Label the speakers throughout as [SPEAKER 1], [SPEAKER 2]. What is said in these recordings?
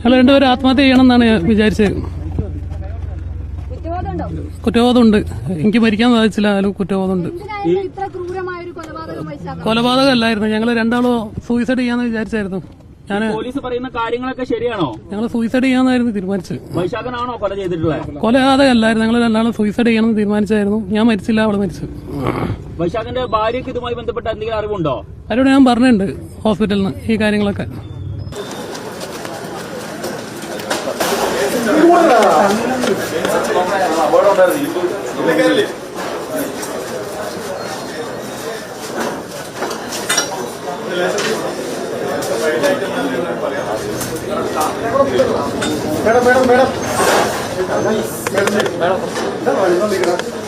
[SPEAKER 1] ഞങ്ങൾ രണ്ടുപേരും ആത്മഹത്യ ചെയ്യണമെന്നാണ് ഞാൻ വിചാരിച്ചത്.
[SPEAKER 2] കുറ്റബോധമുണ്ടോ?
[SPEAKER 1] കുറ്റബോധമുണ്ട്. എനിക്ക് മരിക്കാൻ സാധിച്ചില്ല അതിലും കുറ്റബോധമുണ്ട്.
[SPEAKER 2] എന്തിനായിരുന്നു ഇത്ര ക്രൂരമായ ഒരു കൊലപാതകം അല്ലായിരുന്നു
[SPEAKER 1] കൊലപാതകമല്ലായിരുന്നു. ഞങ്ങൾ രണ്ടാളും സൂയിസൈഡ് ചെയ്യാന്ന് വിചാരിച്ചായിരുന്നു. ഞാൻ
[SPEAKER 3] പോലീസ് പറയുന്ന കാര്യങ്ങളൊക്കെ ശരിയാണോ?
[SPEAKER 1] ഞങ്ങൾ സൂയിസൈഡ് ചെയ്യാന്നായിരുന്നു തീരുമാനിച്ചത്.
[SPEAKER 3] വൈശാഖനാണോ കൊല ചെയ്തിട്ടുള്ളത്?
[SPEAKER 1] കൊലപാതകമല്ലായിരുന്നു ഞങ്ങൾ രണ്ടാളും സൂയിസൈഡ് ചെയ്യണമെന്ന് തീരുമാനിച്ചായിരുന്നു. ഞാൻ മരിച്ചില്ല അവൾ മരിച്ചു.
[SPEAKER 3] വൈശാഖിന്റെ ഭാര്യയ്ക്ക് ഇതുമായി ബന്ധപ്പെട്ട എന്തെങ്കിലും അറിവുണ്ടോ?
[SPEAKER 1] അവരോട് ഞാൻ പറഞ്ഞിട്ടുണ്ട് ഹോസ്പിറ്റലിൽ നിന്ന് ഈ കാര്യങ്ങളൊക്കെ.
[SPEAKER 4] Madam madam madam madam madam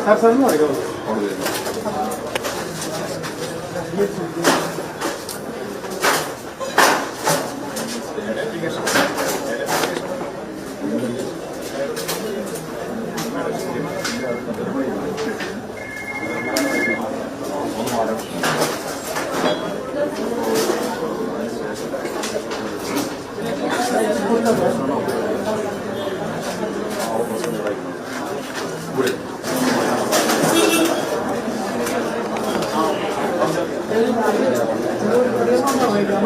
[SPEAKER 4] 사람은 아니고. 어, 네. 물에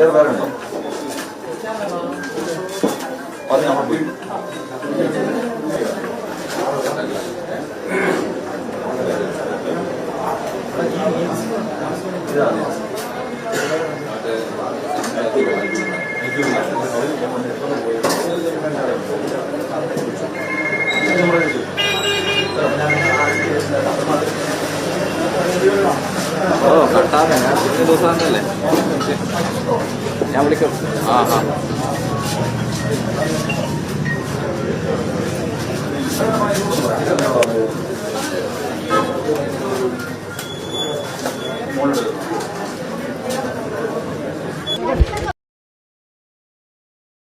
[SPEAKER 4] ఎవరు పది నమ్మకం Thank you.
[SPEAKER 5] ഓ കട്ടാതെ ഞാൻ ഇത്ര ദിവസമാണല്ലേ? ഞാൻ വിളിക്കും. ആ ആ.
[SPEAKER 4] മോളെടുക്കും